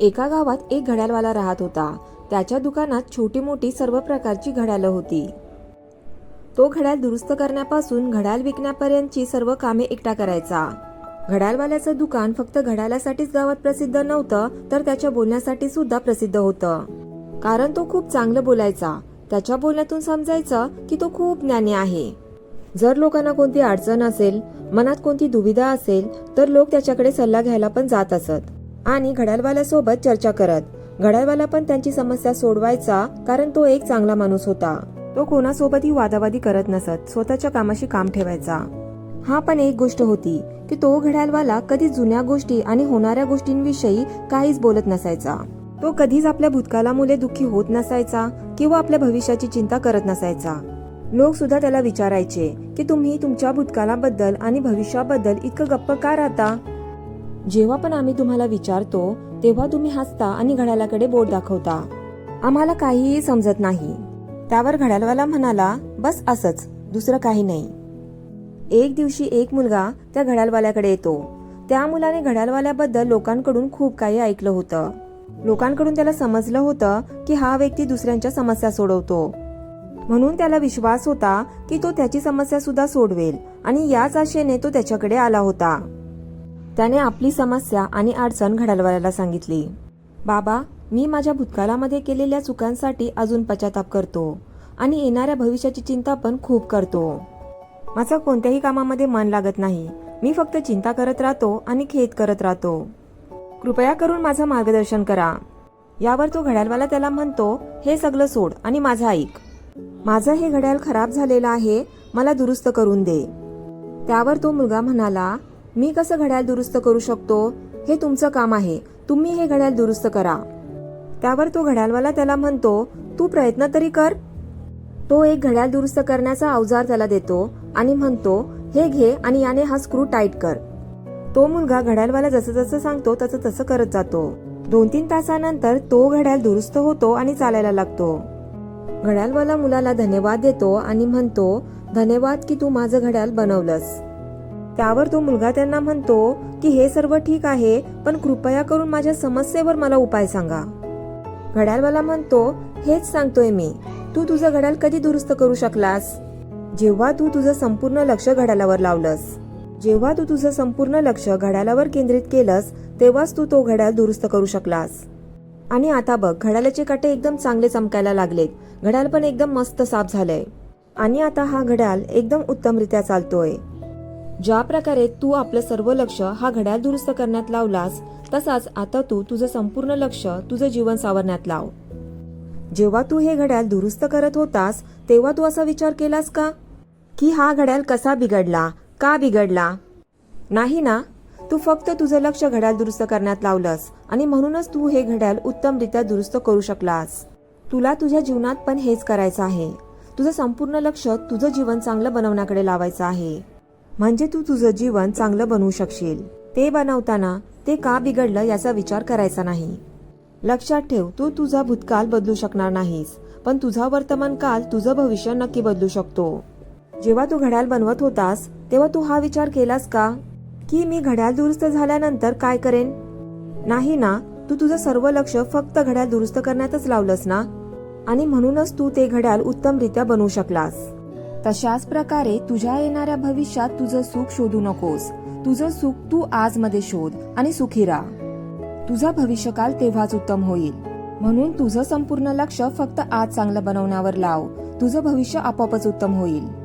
एका गावात एक घड्याळवाला राहत होता. त्याच्या दुकानात छोटी मोठी सर्व प्रकारची घड्याळं होती. तो घड्याळ दुरुस्त करण्यापासून घड्याळ विकण्यापर्यंतची सर्व कामे एकटा करायचा. घड्याळवाल्याचं दुकान फक्त घड्याळासाठीच गावात प्रसिद्ध नव्हतं तर त्याच्या बोलण्यासाठी सुद्धा प्रसिद्ध होतं. कारण तो खूप चांगलं बोलायचा. त्याच्या बोलण्यातून समजायचं की तो खूप ज्ञानी आहे. जर लोकांना कोणती अडचण असेल मनात कोणती दुविधा असेल तर लोक त्याच्याकडे सल्ला घ्यायला पण जात असत. आणि घड्याळवाल्यासोबत चर्चा करत. घड्याळवाला पण त्यांची समस्या सोडवायचा कारण तो एक चांगला माणूस होता. तो कोणासोबतही वादावादी करत नसत स्वतःच्या कामाशी काम ठेवायचा. हा पण एक गोष्ट होती की तो घड्याळवाला कधी जुन्या गोष्टी आणि होणाऱ्या गोष्टींविषयी काहीच बोलत नसायचा. तो कधीच आपल्या भूतकालामुळे दुःखी होत नसायचा किंवा आपल्या भविष्याची चिंता करत नसायचा. लोक सुद्धा त्याला विचारायचे की तुम्ही तुमच्या भूतकालाबद्दल आणि भविष्याबद्दल इतकं गप्प का राहता? जेव्हा पण आम्ही तुम्हाला विचारतो तेव्हा तुम्ही हसता आणि घड्याळाकडे बोट दाखवता. आम्हाला काहीही समजत नाही. त्यावर घड्याळवाला म्हणाला बस असंच दुसरं काही नाही. एक दिवशी एक मुलगा त्या घड्याळवाल्याकडे येतो. त्या मुलाने घड्याळवाल्याबद्दल लोकांकडून खूप काही ऐकलं होतं. लोकांकडून त्याला समजलं होतं की हा व्यक्ती दुसऱ्यांच्या समस्या सोडवतो. म्हणून त्याला विश्वास होता की तो त्याची समस्या सुद्धा सोडवेल आणि याच आशेने तो त्याच्याकडे आला होता. त्याने आपली समस्या आणि अडचण घड्याळवाल्याला सांगितली. बाबा मी माझ्या भूतकाळामध्ये केलेल्या चुकांसाठी अजून पश्चाताप करतो आणि येणाऱ्या भविष्याची चिंता पण खूप करतो. माझं कोणत्याही कामामध्ये मन लागत नाही. मी फक्त चिंता करत राहतो आणि खेद करत राहतो. कृपया करून माझं मार्गदर्शन करा. यावर तो घड्याळवाला त्याला म्हणतो हे सगळं सोड आणि माझं ऐक. माझं हे घड्याळ खराब झालेलं आहे मला दुरुस्त करून दे. त्यावर तो मुलगा म्हणाला मी कसं घड्याळ दुरुस्त करू शकतो? हे तुमचं काम आहे. तुम्ही हे घड्याळ दुरुस्त करा. त्यावर तो घड्याळवाला त्याला म्हणतो तू प्रयत्न तरी कर. तो एक घड्याळ दुरुस्त करण्याचा अवजार त्याला देतो आणि म्हणतो हे घे आणि याने हा स्क्रू टाईट कर. तो मुलगा घड्याळवाला जसं जसं सांगतो तसं तसं करत जातो. दोन तीन तासानंतर तो घड्याळ दुरुस्त होतो आणि चालायला लागतो. घड्याळवाला मुलाला धन्यवाद देतो आणि म्हणतो धन्यवाद की तू माझं घड्याळ बनवलंस. त्यावर तो मुलगा त्यांना म्हणतो की हे सर्व ठीक आहे पण कृपया करून माझ्या समस्येवर मला उपाय सांगा. घड्याळवाला म्हणतो हेच सांगतोय मी. तू तुझं घड्याळ कधी दुरुस्त करू शकलास? जेव्हा तू तुझं संपूर्ण लक्ष घड्याळावर लावलंस. जेव्हा तू तुझं संपूर्ण लक्ष घड्याळावर केंद्रित केलंस तेव्हाच तू तो घड्याळ दुरुस्त करू शकलास. आणि आता बघ घड्याळाचे काटे एकदम चांगले चमकायला लागलेत. घड्याळ पण एकदम मस्त साफ झालंय. आणि आता हा घड्याळ एकदम उत्तमरित्या चालतोय. ज्या प्रकारे तू आपलं सर्व लक्ष हा घड्याळ दुरुस्त करण्यात लावलास तसाच आता तू तुझं संपूर्ण लक्ष तुझं जीवन सावरण्यात लाव. जेव्हा तू हे घड्याळ दुरुस्त करत होतास तेव्हा तू असा विचार केलास का? की हा घड्याळ कसा बिघडला? का बिघडला? नाही ना? तू फक्त तुझं लक्ष घड्याळ दुरुस्त करण्यात लावलंस आणि म्हणूनच तू हे घड्याळ उत्तमरित्या दुरुस्त करू शकलास. तुला तुझ्या जीवनात पण हेच करायचं आहे. तुझं संपूर्ण लक्ष तुझं जीवन चांगलं बनवण्याकडे लावायचं आहे. म्हणजे तू तुझं जीवन चांगलं बनवू शकशील. ते बनवताना ते का बिघडलं याचा विचार करायचा नाही. लक्षात ठेव तू तुझा भूतकाळ बदलू शकणार नाहीस पण तुझा वर्तमान काल तुझं भविष्य नक्की बदलू शकतो. जेव्हा तू घड्याळ बनवत होतास तेव्हा तू हा विचार केलास का? की मी घड्याळ दुरुस्त झाल्यानंतर काय करेन? नाही ना तू तुझं सर्व लक्ष फक्त घड्याळ दुरुस्त करण्यातच लावलंस ना? आणि म्हणूनच तू ते घड्याळ उत्तमरित्या बनवू शकलास. तशाच प्रकारे तुझ्या येणाऱ्या भविष्यात तुझं सुख शोधू नकोस. तुझं सुख तू आज मध्ये शोध आणि सुखी राहा. तुझा भविष्यकाल तेव्हाच उत्तम होईल. म्हणून तुझं संपूर्ण लक्ष फक्त आज चांगलं बनवण्यावर लाव. तुझं भविष्य आपोआपच उत्तम होईल.